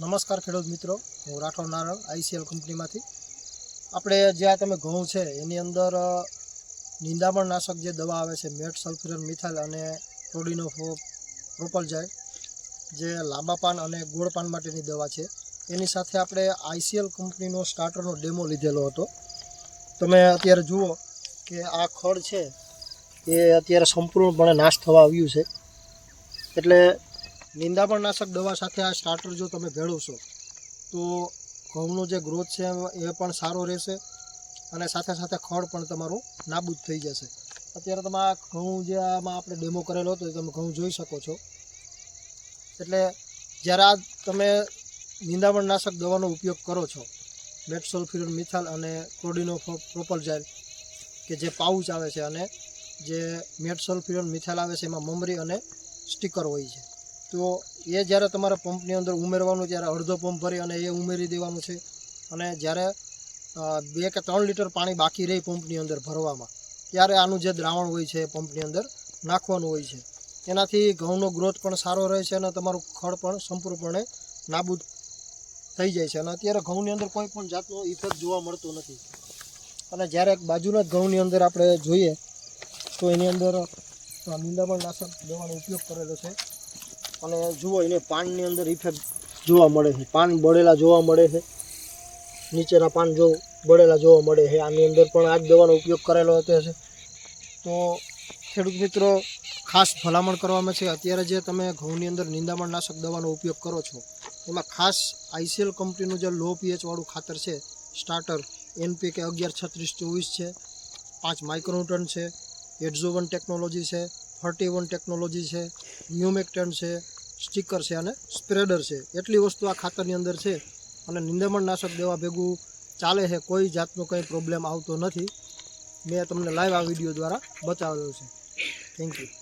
નમસ્કાર ખેડૂત મિત્રો, હું રાઠોડ નારણ આઈસીએલ કંપનીમાંથી. આપણે જે આ તમે ઘઉં છે, એની અંદર નિંદામણ નાશક જે દવા આવે છે, મેટ સલ્ફ્યુરન મિથાઇલ અને પ્રોડિનો જાય, જે લાંબા પાન અને ગોળ પાન માટેની દવા છે. એની સાથે આપણે આઈસીએલ કંપનીનો સ્ટાર્ટરનો ડેમો લીધેલો હતો. તમે અત્યારે જુઓ કે આ ખડ છે, એ અત્યારે સંપૂર્ણપણે નાશ થવા આવ્યું છે. એટલે નિંદામણ નાશક દવા સાથે આ સ્ટાર્ટર જો તમે ભેળવશો તો ઘઉંનો જે ગ્રોથ છે એ પણ સારો રહેશે અને સાથે સાથે ખડ પણ તમારું નાબૂદ થઈ જશે. અત્યારે તમે આ ઘઉં જે આમાં આપણે ડેમો કરેલો હતો તમે ઘઉં જોઈ શકો છો. એટલે જ્યારે આ તમે નિંદામણનાશક દવાનો ઉપયોગ કરો છો મેટસોલ્ફ્યુરન મિથાલ અને ક્રોડિનો પ્રોપલજાઇલ કે જે પાઉચ આવે છે અને જે મેટસોલ્ફ્યુરન મિથાલ આવે છે, એમાં મમરી અને સ્ટીકર હોય છે. તો એ જ્યારે તમારે પંપની અંદર ઉમેરવાનું ત્યારે અડધો પંપ ભરી અને એ ઉમેરી દેવાનું છે અને જ્યારે બે કે ત્રણ લીટર પાણી બાકી રહી પંપની અંદર ભરવામાં, ત્યારે આનું જે દ્રાવણ હોય છે પંપની અંદર નાખવાનું હોય છે. એનાથી ઘઉંનો ગ્રોથ પણ સારો રહે છે અને તમારું ખડ પણ સંપૂર્ણપણે નાબૂદ થઈ જાય છે. અને અત્યારે ઘઉંની અંદર કોઈ પણ જાતનો ઇફેક્ટ જોવા મળતો નથી. અને જ્યારે બાજુના ઘઉંની અંદર આપણે જોઈએ, તો એની અંદર નિંદામણ નાશક દવાનો ઉપયોગ કરેલો છે. અને જુઓ એને પાનની અંદર ઇફેક્ટ જોવા મળે છે. પાન બળેલા જોવા મળે છે. નીચેના પાન જો બળેલા જોવા મળે છે. આની અંદર પણ આ જ દવાનો ઉપયોગ કરેલો હતો છે. તો ખેડૂત મિત્રો, ખાસ ભલામણ કરવામાં છે. અત્યારે જે તમે ઘઉંની અંદર નિંદામણ નાશક દવાનો ઉપયોગ કરો છો, એમાં ખાસ આઈસીએલ કંપનીનું જે લો પીએચવાળું ખાતર છે, સ્ટાર્ટર એનપીકે અગિયાર છત્રીસ ચોવીસ છે, પાંચ માઇક્રોન્યુટન છે, એડઝોવન ટેકનોલોજી છે ફર્ટી વન ટેકનોલોજી છે, ન્યુમેક્ટન છે, સ્ટીકર છે અને સ્પ્રેડર છે. એટલી વસ્તુ આ ખાતરની અંદર છે અને નિંદામણ નાશક દેવા ભેગું ચાલે છે, કોઈ જાતનો કંઈ પ્રોબ્લેમ આવતો નથી. મેં તમને લાઈવ આ વીડિયો દ્વારા બતાવેલો છે. Thank you